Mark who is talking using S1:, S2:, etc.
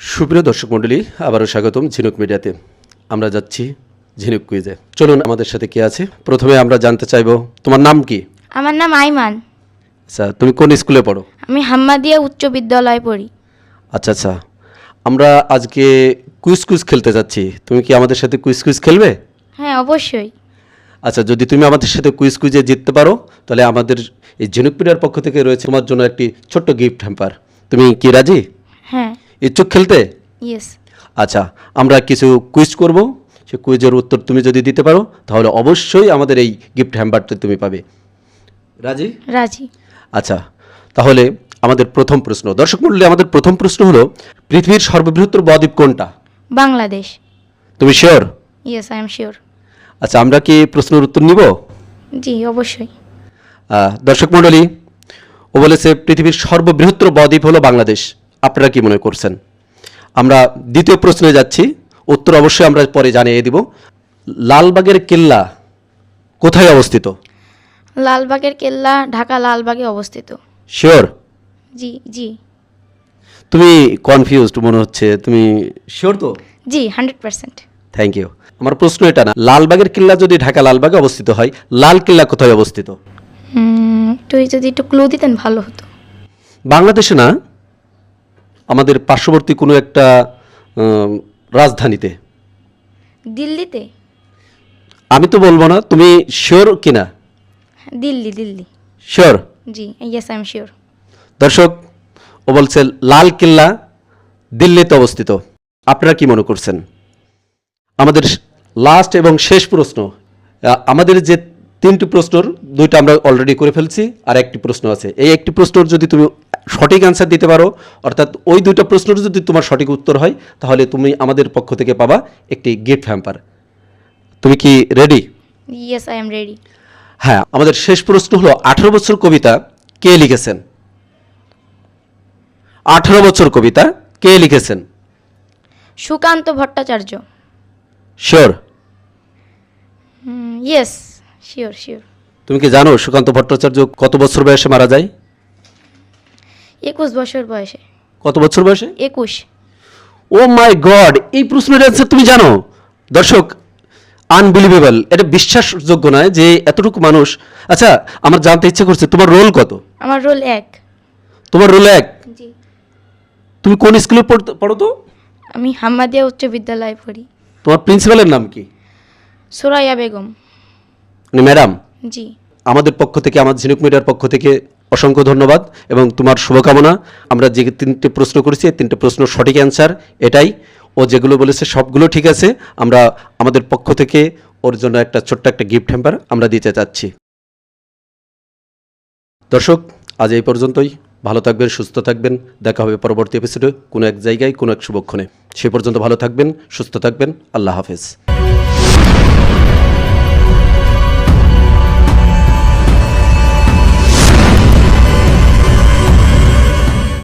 S1: সুপ্রিয় দর্শক মণ্ডলী আবারও স্বাগতম ঝিনুক মিডিয়াতে। আমরা যাচ্ছি ঝিনুক কুইজে চলুন আমাদের সাথে কে আছে? প্রথমে আমরা জানতে চাইব তোমার নাম কি?
S2: আমার নাম আইমান।
S1: আচ্ছা তুমি কোন স্কুলে পড়ো?
S2: আমি হাম্মাদিয়া উচ্চ বিদ্যালয়ে পড়ি।
S1: আচ্ছা আচ্ছা। আমরা আজকে কুইজ কুইজ খেলতে যাচ্ছি। তুমি কি আমাদের সাথে কুইজ কুইজ খেলবে?
S2: হ্যাঁ অবশ্যই।
S1: আচ্ছা যদি তুমি আমাদের সাথে কুইজ কুইজে জিততে পারো তাহলে আমাদের এই ঝিনুক মিডিয়ার পক্ষ থেকে রয়েছে তোমার জন্য একটি ছোট্ট গিফট হ্যাম্পার তুমি কি রাজি?
S2: হ্যাঁ।
S1: ইচ্ছুক খেলতে?
S2: ইয়েস
S1: আচ্ছা আমরা কিছু কুইজ করব। সে কুইজের উত্তর তুমি যদি দিতে পারো তাহলে অবশ্যই আমাদের এই গিফট হ্যাম্পারটা তুমি পাবে। রাজি?
S2: রাজি।
S1: আচ্ছা তাহলে আমাদের প্রথম প্রশ্ন। দর্শক মণ্ডলী আমাদের প্রথম প্রশ্ন হলো পৃথিবীর সর্ববৃহত্তর বদ্বীপ কোনটা?
S2: বাংলাদেশ।
S1: তুমি sure
S2: yes I am sure
S1: আচ্ছা আমরা কি প্রশ্নের উত্তর নিব?
S2: জি অবশ্যই।
S1: দর্শক মণ্ডলী ও বলেছে পৃথিবীর সর্ববৃহত্তর বদ্বীপ হলো বাংলাদেশ। আপনারা কি মনে করছেন? আমরা দ্বিতীয় প্রশ্নে যাচ্ছি উত্তর অবশ্যই আমরা পরে জানিয়ে দিব। লালবাগের কেল্লা কোথায় অবস্থিত?
S2: লালবাগের কেল্লা ঢাকা লালবাগে অবস্থিত।
S1: শিওর?
S2: জি জি।
S1: তুমি কনফিউজড মনে হচ্ছে তুমি শিওর তো?
S2: জি হান্ড্রেড পার্সেন্ট।
S1: থ্যাংক ইউ আমার প্রশ্ন এটা না লালবাগের কেল্লা যদি ঢাকা লালবাগে অবস্থিত হয় লাল কেল্লা কোথায় অবস্থিত?
S2: একটু যদি একটু ক্লু দিতেন ভালো হতো।
S1: বাংলাদেশে না আমাদের পার্শ্ববর্তী কোনো একটা রাজধানীতে।
S2: দিল্লিতে?
S1: আমি তো বলব না তুমি শিওর কিনা?
S2: দিল্লি দিল্লি।
S1: শিওর
S2: জি ইয়েস আই এম শিওর
S1: দর্শক ও বলছে লাল কেল্লা দিল্লিতে অবস্থিত। আপনারা কি মনে করছেন? আমাদের লাস্ট এবং শেষ প্রশ্ন আমাদের যে তিনটি প্রশ্নর দুইটা আমরা অলরেডি করে ফেলছি আর একটি প্রশ্ন আছে। এই একটি প্রশ্নর যদি তুমি সঠিক অ্যান্সার দিতে পারো। অর্থাৎ ওই দুইটা প্রশ্নের যদি তোমার সঠিক উত্তর হয় তাহলে তুমি আমাদের পক্ষ থেকে পাবা একটি গিফট হ্যাম্পার তুমি কি ready
S2: yes I am ready
S1: হ্যাঁ আমাদের শেষ প্রশ্ন হলো আঠারো বছর কবিতা কে লিখেছেন? আঠারো বছর কবিতা কে লিখেছেন?
S2: Sukanta Bhattacharya.
S1: Sure
S2: yes sure sure
S1: তুমি কি জানো সুকান্ত ভট্টাচার্য কত বছর বয়সে মারা যায়?
S2: একুশ বছর বয়সে।
S1: কত বছর বয়সে?
S2: একুশ।
S1: ও মাই গড এই প্রশ্নের অ্যান্সার তুমি জানো? দর্শক আনবিলিভেবল এটা বিশ্বাসযোগ্য নয় যে এতটুকু মানুষ আচ্ছা আমার জানতে ইচ্ছে করছে তোমার রোল কত?
S2: আমার রোল এক।
S1: তোমার রোল এক?
S2: জি।
S1: তুমি কোন স্কুলে পড়ো তো?
S2: আমি হাম্মাদিয়া উচ্চ বিদ্যালয়ে পড়ি।
S1: তোমার প্রিন্সিপালের নাম কি?
S2: সোরাইয়া বেগম।
S1: মানে ম্যাডাম
S2: জি।
S1: আমাদের পক্ষ থেকে আমার ঝিনুক মিডিয়ার পক্ষ থেকে অসংখ্য ধন্যবাদ এবং তোমার শুভকামনা। আমরা যে তিনটে প্রশ্ন করেছি, এই তিনটে প্রশ্ন সঠিক অ্যান্সার এটাই। ও যেগুলো বলেছে সবগুলো ঠিক আছে। আমরা আমাদের পক্ষ থেকে ওর জন্য একটা ছোট্ট একটা গিফট হ্যাম্পার আমরা দিতে চাচ্ছি। দর্শক, আজ এই পর্যন্তই। ভালো থাকবেন, সুস্থ থাকবেন। দেখা হবে পরবর্তী এপিসোডে কোনো এক জায়গায়, কোনো এক শুভক্ষণে। সে পর্যন্ত ভালো থাকবেন, সুস্থ থাকবেন। আল্লাহ হাফেজ।